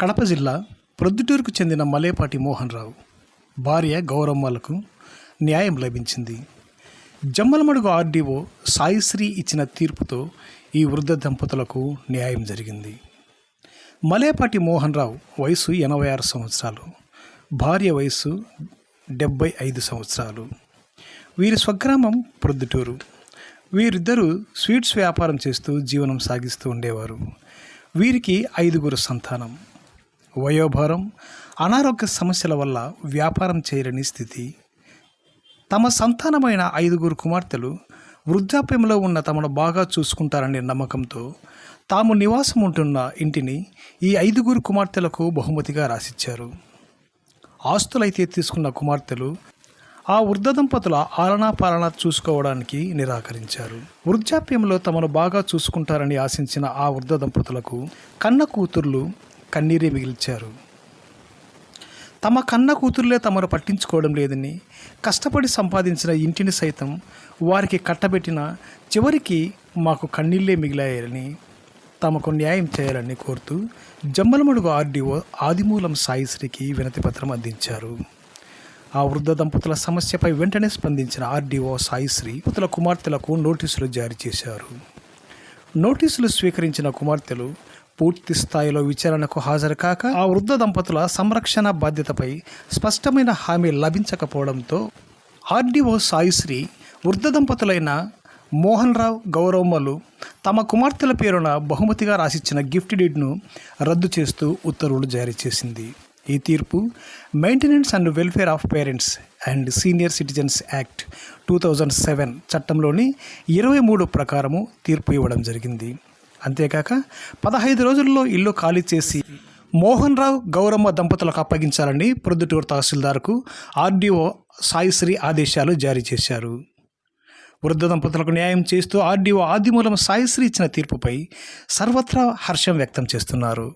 కడప జిల్లా ప్రొద్దుటూరుకు చెందిన మలేపాటి మోహన్ రావు భార్య గౌరమ్మలకు న్యాయం లభించింది. జమ్మలమడుగు ఆర్డీఓ సాయిశ్రీ ఇచ్చిన తీర్పుతో ఈ వృద్ధ దంపతులకు న్యాయం జరిగింది. మలేపాటి మోహన్ రావు వయసు ఎనభై ఆరు సంవత్సరాలు భార్య వయసు డెబ్బై ఐదు సంవత్సరాలు. వీరి స్వగ్రామం ప్రొద్దుటూరు. వీరిద్దరూ స్వీట్స్ వ్యాపారం చేస్తూ జీవనం సాగిస్తూ ఉండేవారు. వీరికి ఐదుగురు సంతానం. వయోభారం అనారోగ్య సమస్యల వల్ల వ్యాపారం చేయలేని స్థితి. తమ సంతానమైన ఐదుగురు కుమార్తెలు వృద్ధాప్యంలో ఉన్న తమను బాగా చూసుకుంటారనే నమ్మకంతో తాము నివాసం ఉంటున్న ఇంటిని ఈ ఐదుగురు కుమార్తెలకు బహుమతిగా రాసిచ్చారు. ఆస్తులైతే తీసుకున్న కుమార్తెలు ఆ వృద్ధ దంపతుల ఆలనా పాలన చూసుకోవడానికి నిరాకరించారు. వృద్ధాప్యంలో తమను బాగా చూసుకుంటారని ఆశించిన ఆ వృద్ధ దంపతులకు కన్న కూతుర్లు కన్నీరే మిగిల్చారు. తమ కన్న కూతుర్లే తమను పట్టించుకోవడం లేదని కష్టపడి సంపాదించిన ఇంటిని సైతం వారికి కట్టబెట్టిన చివరికి మాకు కన్నీళ్ళే మిగిలాయని తమకు న్యాయం చేయాలని కోరుతూ జమ్మలమడుగు ఆర్డీఓ ఆదిమూలం సాయిశ్రీకి వినతిపత్రం అందించారు. ఆ వృద్ధ దంపతుల సమస్యపై వెంటనే స్పందించిన ఆర్డీఓ సాయిశ్రీ దంపతుల కుమార్తెలకు నోటీసులు జారీ చేశారు. నోటీసులు స్వీకరించిన కుమార్తెలు పూర్తి స్థాయిలో విచారణకు హాజరు కాక ఆ వృద్ధ దంపతుల సంరక్షణ బాధ్యతపై స్పష్టమైన హామీ లభించకపోవడంతో ఆర్డీఓ సాయిశ్రీ వృద్ధ దంపతులైన మోహన్ రావు గౌరవమ్మలు తమ కుమార్తెల పేరున బహుమతిగా రాసిచ్చిన గిఫ్ట్ డీడ్ను రద్దు చేస్తూ ఉత్తర్వులు జారీ చేసింది. ఈ తీర్పు maintenance and welfare of parents and senior citizens act two thousand seven చట్టంలోని ఇరవై మూడు ప్రకారము తీర్పు ఇవ్వడం జరిగింది. అంతేకాక పదహైదు రోజుల్లో ఇల్లు ఖాళీ చేసి మోహన్ రావు గౌరమ్మ దంపతులకు అప్పగించాలని ప్రొద్దుటూరు తహసీల్దార్కు ఆర్డీఓ సాయిశ్రీ ఆదేశాలు జారీ చేశారు. వృద్ధ దంపతులకు న్యాయం చేస్తూ ఆర్డీఓ ఆదిమూలం సాయిశ్రీ ఇచ్చిన తీర్పుపై సర్వత్రా హర్షం వ్యక్తం చేస్తున్నారు.